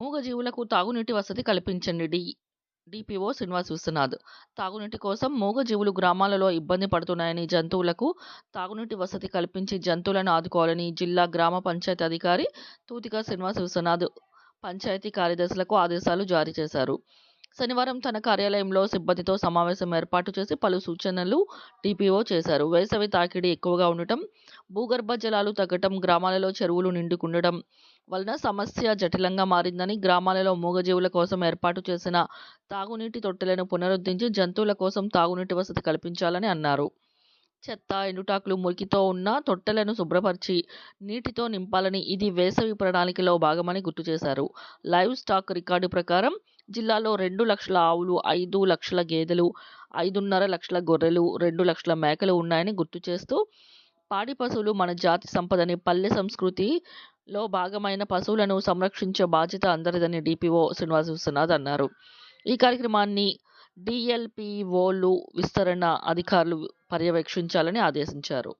మూగజీవులకు తాగునీటి వసతి కల్పించండి. డి డిపిఓ శ్రీనివాస్ విశ్వనాథ్ తాగునీటి కోసం మూగజీవులు గ్రామాలలో ఇబ్బంది పడుతున్నాయని జంతువులకు తాగునీటి వసతి కల్పించి జంతువులను ఆదుకోవాలని జిల్లా గ్రామ పంచాయతీ అధికారి తూతిక శ్రీనివాస్ విశ్వనాథ్ పంచాయతీ కార్యదర్శులకు ఆదేశాలు జారీ చేశారు. శనివారం తన కార్యాలయంలో సిబ్బందితో సమావేశం ఏర్పాటు చేసి పలు సూచనలు డిపిఓ చేశారు. వేసవి తాకిడి ఎక్కువగా ఉండటం భూగర్భ జలాలు తగ్గటం గ్రామాలలో చెరువులు నిండుకుండడం వలన సమస్య జటిలంగా మారిందని గ్రామాలలో మూగజీవుల కోసం ఏర్పాటు చేసిన తాగునీటి తొట్టెలను పునరుద్ధరించి జంతువుల కోసం తాగునీటి వసతి కల్పించాలని అన్నారు. చెత్త ఎండుటాకులు మురికితో ఉన్న తొట్టెలను శుభ్రపరిచి నీటితో నింపాలని ఇది వేసవి ప్రణాళికలో భాగమని గుర్తు చేశారు. లైవ్ స్టాక్ రికార్డు ప్రకారం జిల్లాలో రెండు లక్షల ఆవులు ఐదు లక్షల గేదెలు ఐదున్నర లక్షల గొర్రెలు రెండు లక్షల మేకలు ఉన్నాయని గుర్తు చేస్తూ పాడి పశువులు మన జాతి సంపదని పల్లె సంస్కృతిలో భాగమైన పశువులను సంరక్షించే బాధ్యత అందరిదని డిపిఓ శ్రీనివాస విశ్వనాథ్ అన్నారు. ఈ కార్యక్రమాన్ని డిఎల్పిఓలు విస్తరణ అధికారులు పర్యవేక్షించాలని ఆదేశించారు.